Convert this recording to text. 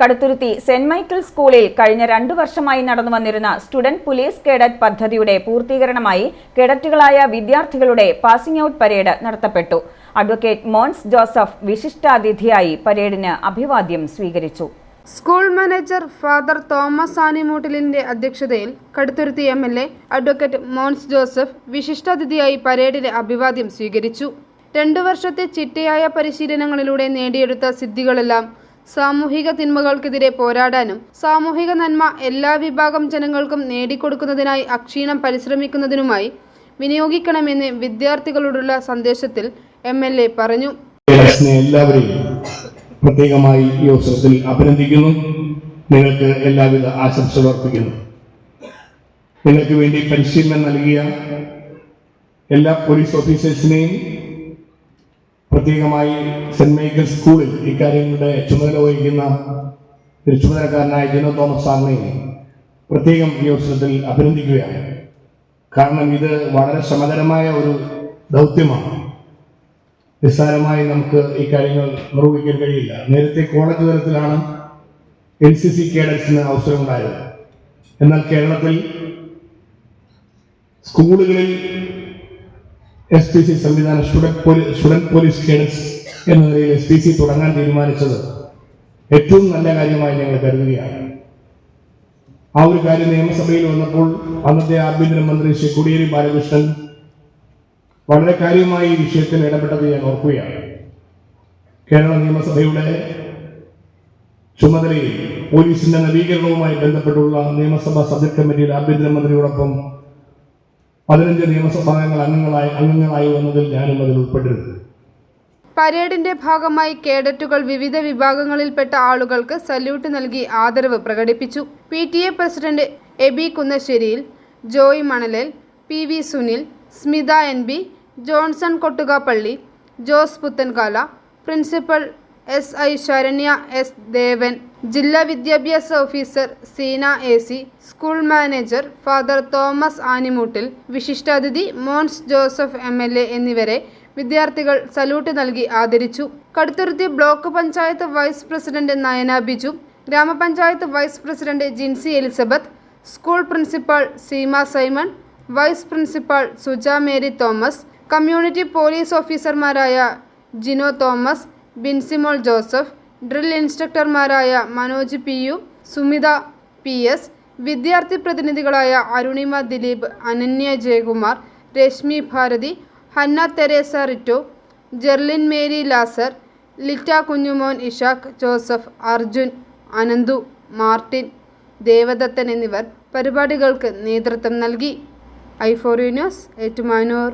Kaduthuruthy saint Michael സ്കൂളിൽ കഴിഞ്ഞ രണ്ടു വർഷമായി നടന്നു വന്നിരുന്ന സ്റ്റുഡന്റ് പോലീസ് കേഡറ്റ് പദ്ധതിയുടെ പൂർത്തീകരണമായി കേഡറ്റുകളായ വിദ്യാർത്ഥികളുടെ പാസിംഗ് ഔട്ട് പരേഡ് നടത്തപ്പെട്ടു. അഡ്വക്കേറ്റ് മോൻസ് ജോസഫ് വിശിഷ്ടാതിഥിയായി പരേഡിന് അഭിവാദ്യം സ്വീകരിച്ചു. സ്കൂൾ മാനേജർ ഫാദർ തോമസ് ആനിമൂട്ടിലിന്റെ അധ്യക്ഷതയിൽ Kaduthuruthy M L A advocate Mons Joseph വിശിഷ്ടാതിഥിയായി പരേഡിന് അഭിവാദ്യം സ്വീകരിച്ചു. രണ്ടു വർഷത്തെ ചിട്ടയായ പരിശീലനങ്ങളിലൂടെ നേടിയെടുത്ത സിദ്ധികളെല്ലാം സാമൂഹിക തിന്മകൾക്കെതിരെ പോരാടാനും സാമൂഹിക നന്മ എല്ലാ വിഭാഗം ജനങ്ങൾക്കും നേടിക്കൊടുക്കുന്നതിനായി അക്ഷീണം പരിശ്രമിക്കുന്നതിനുമായി വിനിയോഗിക്കണമെന്ന് വിദ്യാർത്ഥികളോടുള്ള സന്ദേശത്തിൽ എം എൽ എ പറഞ്ഞു. എല്ലാവരെയും പ്രത്യേകമായി ഈ അവസരത്തിൽ അഭിനന്ദിക്കുന്നു. നിങ്ങൾക്ക് എല്ലാവിധ ആശംസകൾ അർപ്പിക്കുന്നു. നിങ്ങൾക്ക് വേണ്ടി പരിശീലനം നൽകിയ എല്ലാ പോലീസ് ഓഫീസേഴ്സിനെയും പ്രത്യേകമായി സെന്റ് മൈക്കിൾ സ്കൂളിൽ ഇക്കാര്യങ്ങളുടെ ചുമതല വഹിക്കുന്ന ചുമതലക്കാരനായ ജിനോ തോമസ് സാറിനെ പ്രത്യേകം ഈ അവസരത്തിൽ അഭിനന്ദിക്കുകയാണ്. കാരണം ഇത് വളരെ ശ്രമകരമായ ഒരു ദൗത്യമാണ്. നിസ്സാരമായി നമുക്ക് ഈ കാര്യങ്ങൾ നിർവഹിക്കാൻ കഴിയില്ല. നേരത്തെ കോളേജ് തലത്തിലാണ് എൻ സി സി കേഡറ്റ്സിന് അവസരമുണ്ടായത്. എന്നാൽ കേരളത്തിൽ സ്കൂളുകളിൽ എസ് പി സി സംവിധാനം student police student police cadets എന്ന നിലയിൽ എസ് പി സി തുടങ്ങാൻ തീരുമാനിച്ചത് ഏറ്റവും നല്ല കാര്യമായി ഞങ്ങൾ കരുതുകയാണ്. ആ ഒരു കാര്യം നിയമസഭയിൽ വന്നപ്പോൾ അന്നത്തെ ആഭ്യന്തരമന്ത്രി ശ്രീ കോടിയേരി ബാലകൃഷ്ണൻ വളരെ കാര്യമായി ഈ വിഷയത്തിൽ ഇടപെട്ടത് ഞാൻ ഓർക്കുകയാണ്. കേരള നിയമസഭയുടെ ചുമതലയിൽ പോലീസിന്റെ നവീകരണവുമായി ബന്ധപ്പെട്ടുള്ള നിയമസഭാ സബ്ജക്ട് കമ്മിറ്റിയിൽ ആഭ്യന്തരമന്ത്രിയോടൊപ്പം പതിനഞ്ച് നിയമസഭാംഗങ്ങൾ അംഗങ്ങളായി അംഗങ്ങളായി വന്നതിൽ ഞാനും അതിൽ ഉൾപ്പെട്ടിരുന്നു. പരേഡിന്റെ ഭാഗമായി കേഡറ്റുകൾ വിവിധ വിഭാഗങ്ങളിൽപ്പെട്ട ആളുകൾക്ക് സല്യൂട്ട് നൽകി ആദരവ് പ്രകടിപ്പിച്ചു. P T A president Aby Kunnasseriyil Joy Manalel P V Sunil Smitha N B Johnson Kottukappally Jose Puthenkala principal S I Saranya S Devan ജില്ലാ വിദ്യാഭ്യാസ officer Seena A C school manager father Thomas Animoottil വിശിഷ്ടാതിഥി Mons Joseph M L A എന്നിവരെ വിദ്യാർത്ഥികൾ salute നൽകി ആദരിച്ചു. Kaduthuruthy block panchayat vice president Nayana Biju ഗ്രാമപഞ്ചായത്ത് vice president Jincy Elizabeth school principal Seema Simon vice principal Suja Mary Thomas community police ഓഫീസർമാരായ Gino Thomas Binsimol Joseph drill ഇൻസ്ട്രക്ടർമാരായ Manoj P U Sumitha P S വിദ്യാർത്ഥി പ്രതിനിധികളായ Arunima Dileep Ananya Jayakumar Reshmi Bharathi Hannah Teresa Ritto Jerlin Mary Lazar Litta Kunjumon Ishaq Joseph Arjun Ananthu Martin Devadathan എന്നിവർ പരിപാടികൾക്ക് നേതൃത്വം നൽകി. I four news Ettumanoor.